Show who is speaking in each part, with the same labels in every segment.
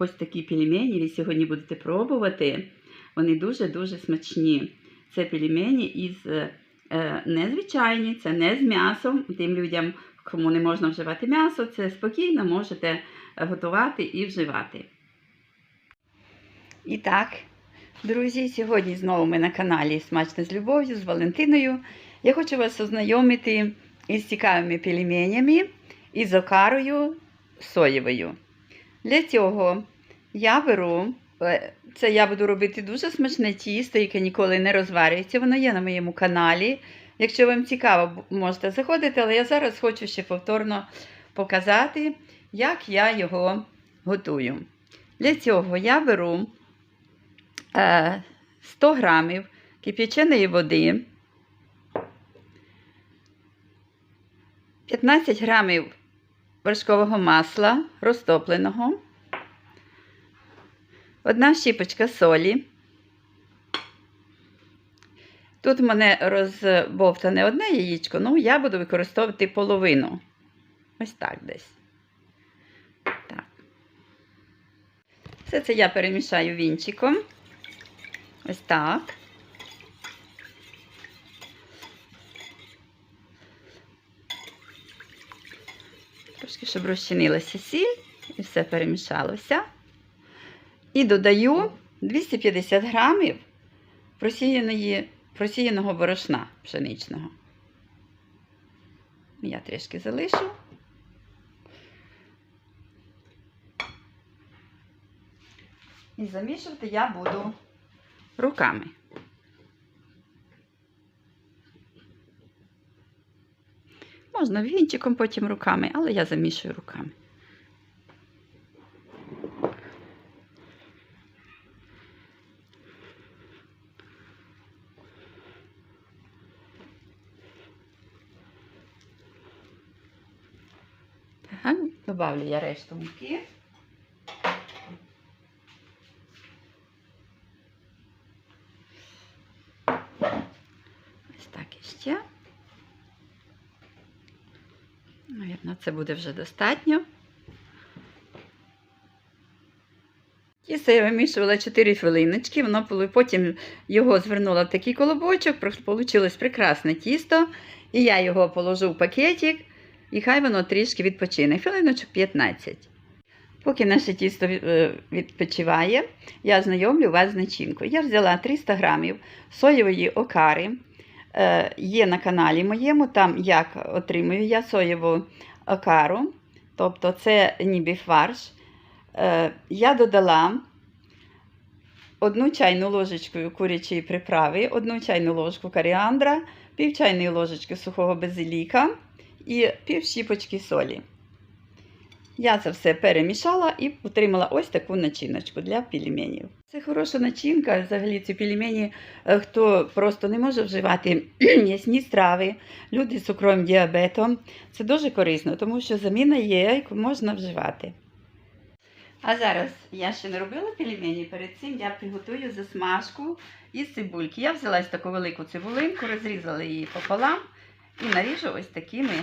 Speaker 1: ось такі пельмені ви сьогодні будете пробувати. Вони дуже-дуже смачні. Це пельмені із е, незвичайні, це не з м'ясом. Тим людям, кому не можна вживати м'ясо, це спокійно можете готувати і вживати. І так, друзі, сьогодні знову ми на каналі Смачно з любов'ю з Валентиною. Я хочу вас ознайомити із цікавими пельменями і з окарою соєвою. Для цього я беру, е, це я буду робити дуже смачне тісто, яке ніколи не розварюється. Воно є на моєму каналі. Якщо вам цікаво, можете заходити, але я зараз хочу ще повторно показати, як я його готую. Для цього я беру е, 100 грамів кип'яченої води, 15 грамів вершкового масла розтопленого, одна щіпочка солі. Тут в мене розбовтане одне яєчко, ну я буду використовувати половину. Ось так десь. Так. Все це я перемішаю вінчиком. Ось так. Трошки, щоб розчинилася сіль і все перемішалося. І додаю 250 грамів просіяної, просіяного борошна пшеничного. Я трішки залишу. І замішувати я буду руками. Можна вінчиком, потім руками, але я замішую руками. Так, добавлю я решту муки. Ось так іще. Навірно, це буде вже достатньо. Тісто я вимішувала 4 хвилиночки, воно потім його звернула в такий колобочок, вийшло прекрасне тісто. І я його положу в пакетик, і хай воно трішки відпочине. Хвилиночок 15. Поки наше тісто е, відпочиває, я знайомлю вас з начинкою. Я взяла 300 грамів соєвої окари. Е, Є на каналі моєму, там як отримую я соєву окару, тобто це ніби фарш. Е, Я додала одну чайну ложечку курячої приправи, одну чайну ложку коріандра, пів чайної ложечки сухого базиліка і пів щіпочки солі. Я це все перемішала і отримала ось таку начиночку для пельменів. Це хороша начинка. Взагалі ці пельмені, е, хто просто не може вживати м'ясні страви, люди з цукровим діабетом. Це дуже корисно, тому що заміна є, яку можна вживати. А зараз я ще не робила пельмені, перед цим я приготую засмажку із цибульки. Я взяла ось таку велику цибулинку, розрізала її пополам і наріжу ось такими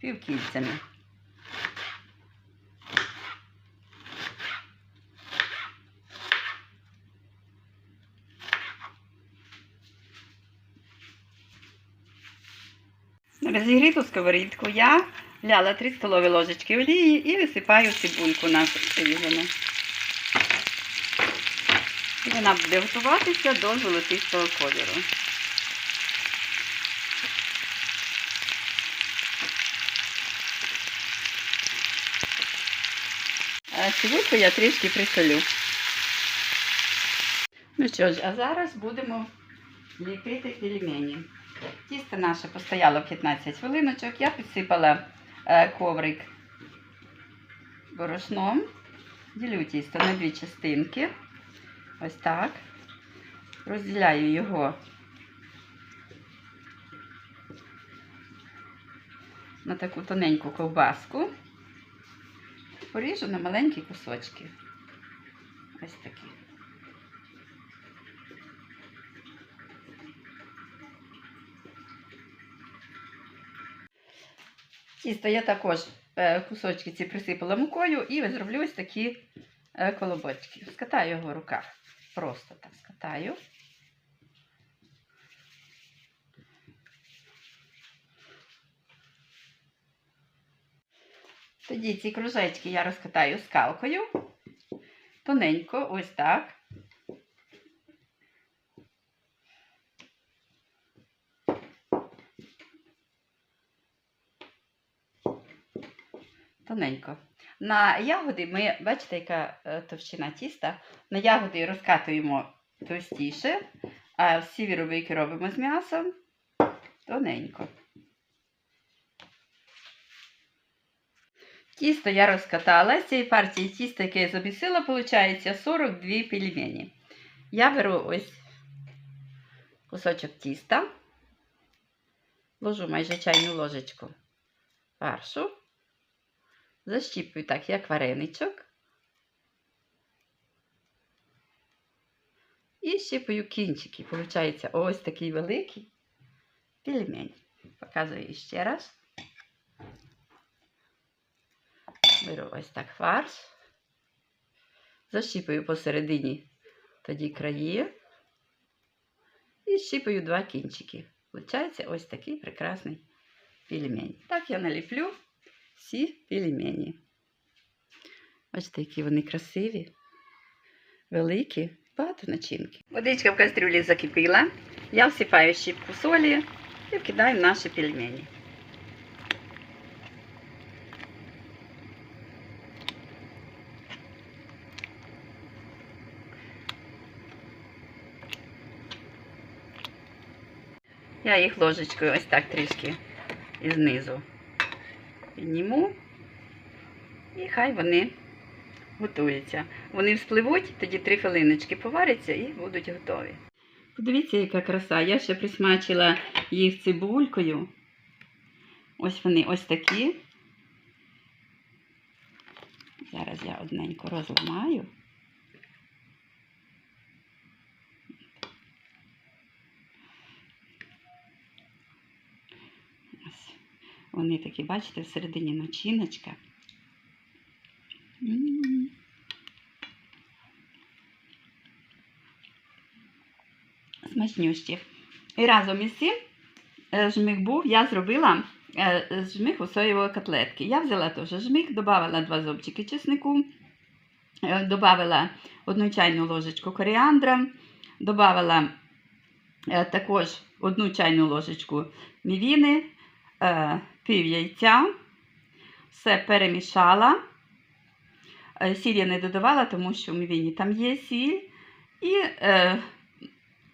Speaker 1: півкільцями. Розігріту сковорідку я ляла 3 столові ложечки олії і висипаю цибульку нашу порізану. Вона буде готуватися до золотистого кольору. А цибульку я трішки присолю. Ну що ж, а зараз будемо ліпити пельмені. Тісто наше постояло 15 хвилиночок. Я підсипала е, коврик борошном. Ділю тісто на дві частинки. Ось так. Розділяю його на таку тоненьку ковбаску. Поріжу на маленькі кусочки. Ось такі. Тісто я також е, кусочки ці присипала мукою і зроблю ось такі е, колобочків. Скатаю його в руках. Просто так скатаю. Тоді ці кружечки я розкатаю скалкою. Тоненько, ось так. Тоненько. На ягоди ми, бачите, яка е, товщина тіста. На ягоди розкатуємо товстіше, а всі віробики робимо з м'ясом тоненько. Тісто я розкатала. З цієї партії тіста, яке я замісила, виходить 42 пельмені. Я беру ось кусочок тіста, ложу майже чайну ложечку фаршу, защіпую так, як вареничок. І щіпаю кінчики. Получається ось такий великий пельмень. Показую ще раз. Беру ось так фарш. Защіпаю посередині тоді краї. І щіпаю два кінчики. Получається ось такий прекрасний пельмень. Так я наліплю всі пельмені. Бачите, які вони красиві, великі, багато начинки. Водичка в кастрюлі закипіла. Я всипаю щіпку солі і вкидаю наші пельмені. Я їх ложечкою ось так трішки знизу підніму. І хай вони готуються. Вони вспливуть, тоді три хвилиночки поваряться і будуть готові. Подивіться, яка краса. Я ще присмачила їх цибулькою. Ось вони ось такі. Зараз я одненько розламаю. Ось. Вони такі, бачите, всередині начиночка. Смачнющі. І разом із цим е, жмих був, я зробила е, жмих у соєвої котлетки. Я взяла теж жмих, додала два зубчики чеснику, е, додала одну чайну ложечку коріандра, додала також одну чайну ложечку мівіни, пів яйця, все перемішала. Е, Сіль я не додавала, тому що в мівіні там є сіль. І е,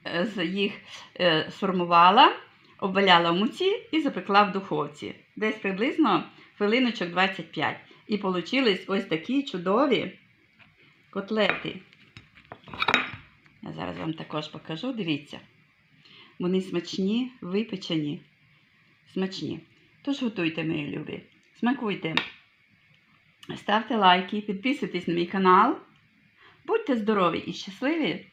Speaker 1: е, їх е, сформувала, обваляла в муці і запекла в духовці. Десь приблизно хвилиночок 25. І получились ось такі чудові котлети. Я зараз вам також покажу, дивіться. Вони смачні, випечені, смачні. Тож готуйте, мої любі. Смакуйте. Ставте лайки, підписуйтесь на мій канал. Будьте здорові і щасливі.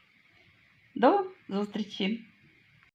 Speaker 1: До зустрічі!